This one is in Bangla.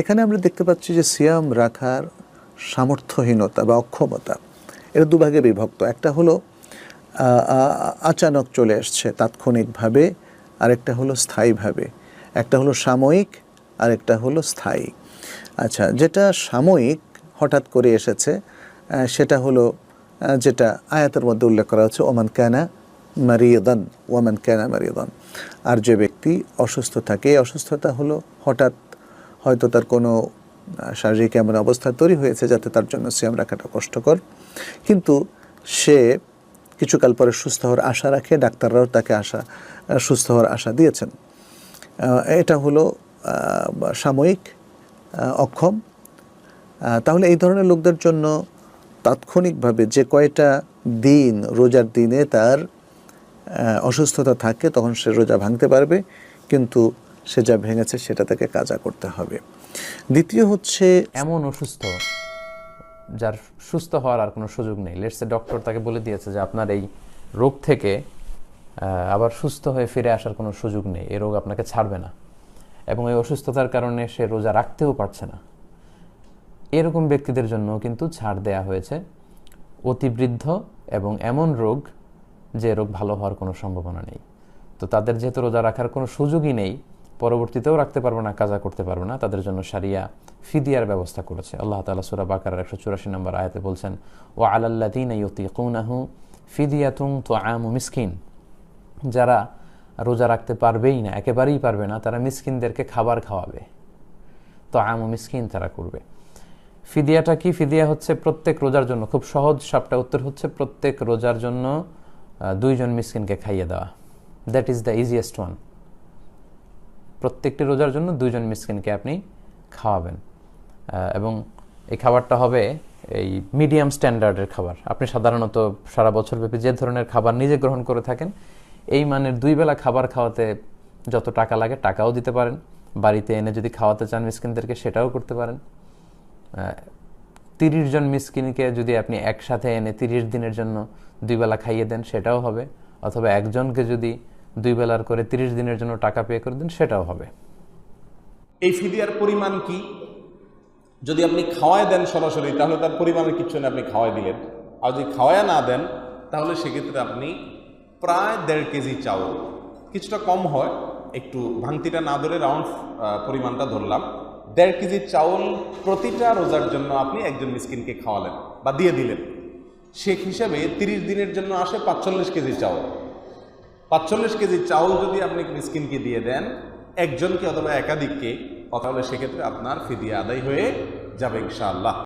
এখানে আমরা দেখতে পাচ্ছি যে সিয়াম রাখার সামর্থ্যহীনতা বা অক্ষমতা এটা দুভাগে বিভক্ত। একটা হলো আচানক চলে এসছে তাৎক্ষণিকভাবে, আরেকটা হলো স্থায়ীভাবে। একটা হলো সাময়িক, আরেকটা হলো স্থায়ী। আচ্ছা যেটা সাময়িক হঠাৎ করে এসেছে সেটা হলো যেটা আয়াতের মধ্যে উল্লেখ করা হচ্ছে ওমান ক্যানা মারিয়দান, ওয়ামান ক্যানা মারিয়দান। আর যে ব্যক্তি অসুস্থ থাকে, এই অসুস্থতা হলো হঠাৎ হয়তো তার কোনো শারীরিক এমন অবস্থা তৈরি হয়েছে যাতে তার জন্য সিয়াম রাখাটা কষ্টকর। কিন্তু সে কিছুকাল পরে সুস্থ হওয়ার আশা রাখে, ডাক্তাররাও তাকে আশা সুস্থ হওয়ার আশা দিয়েছেন। এটা হলো সাময়িক অক্ষম। তাহলে এই ধরনের লোকদের জন্য তাৎক্ষণিকভাবে যে কয়টা দিন রোজার দিনে তার অসুস্থতা থাকে, তখন সে রোজা ভাঙতে পারবে। কিন্তু সে যা ভেঙেছে সেটা তাকে কাজা করতে হবে। দ্বিতীয় হচ্ছে এমন অসুস্থ যার সুস্থ হওয়ার আর কোনো সুযোগ নেই। লেটসে ডক্টর তাকে বলে দিয়েছে যে আপনার এই রোগ থেকে আবার সুস্থ হয়ে ফিরে আসার কোনো সুযোগ নেই। এই রোগ আপনাকে ছাড়বে না। এবং এই অসুস্থতার কারণে সে রোজা রাখতেও পারছে না। এরকম ব্যক্তিদের জন্য কিন্তু ছাড় দেয়া হয়েছে। অতিবৃদ্ধ এবং এমন রোগ যে রোগ ভালো হওয়ার কোনো সম্ভাবনা নেই। তো তাদের যেহেতু রোজা রাখার কোনো সুযোগই নেই পরবর্তীতেও রাখতে পারবে না, কাজা করতে পারবে না। তাদের জন্য সারিয়া ফিদিয়ার ব্যবস্থা করেছে। আল্লাহ তালা সুরা বাকার একশো চুরাশি নম্বর আয়াতে বলছেন ও আলাল্লাদিন ইয়তিকুনাহু ফিদিয়াতুং তো আমু মিসকিন। যারা রোজা রাখতে পারবেই না, একেবারেই পারবে না, তারা মিসকিনদেরকে খাবার খাওয়াবে। তো আমু মিসকিন তারা করবে। ফিদিয়াটা কি? ফিদিয়া হচ্ছে প্রত্যেক রোজার জন্য, খুব সহজ সাপটা উত্তর হচ্ছে প্রত্যেক রোজার জন্য দুইজন মিসকিনকে খাইয়ে দেওয়া। That is the easiest one প্রত্যেকটি রোজার জন্য দুইজন মিসকিনকে আপনি খাওয়াবেন। এবং এই খাবারটা হবে এই মিডিয়াম স্ট্যান্ডার্ডের খাবার। আপনি সাধারণত সারা বছরব্যাপী যে ধরনের খাবার নিজে গ্রহণ করে থাকেন, এই মানের দুই বেলা খাবার খাওয়াতে যত টাকা লাগে টাকাও দিতে পারেন। বাড়িতে এনে যদি খাওয়াতে চান মিসকিনদেরকে সেটাও করতে পারেন। তিরিশ জন মিসকিনকে যদি আপনি একসাথে এনে তিরিশ দিনের জন্য দুই বেলা খাইয়ে দেন সেটাও হবে। অথবা একজনকে যদি দুই বেলার করে তিরিশ দিনের জন্য টাকা পে করে দিন, সেটাও হবে। এই ফিদিয়ার পরিমাণ কি? যদি আপনি খাওয়ায় দেন সরাসরি, তাহলে তার পরিমাণের কিছু না আপনি খাওয়াই দিলেন আর যদি খাওয়ায় না দেন, তাহলে সেক্ষেত্রে আপনি প্রায় দেড় কেজি চাউল। কিছুটা কম হয়, একটু ভাঙতিটা না ধরে রাউন্ড পরিমাণটা ধরলাম। দেড় কেজি চাউল প্রতিটা রোজার জন্য আপনি একজন মিসকিনকে খাওয়ালেন বা দিয়ে দিলেন। সে হিসাবে তিরিশ দিনের জন্য আসে পাঁচচল্লিশ কেজি চাউল। পাঁচচল্লিশ কেজি চাউল যদি আপনি মিসকিনকে দিয়ে দেন, একজনকে অথবা একাধিককে তাহলে সেক্ষেত্রে আপনার ফিদিয়া আদায় হয়ে যাবে ইনশাআল্লাহ।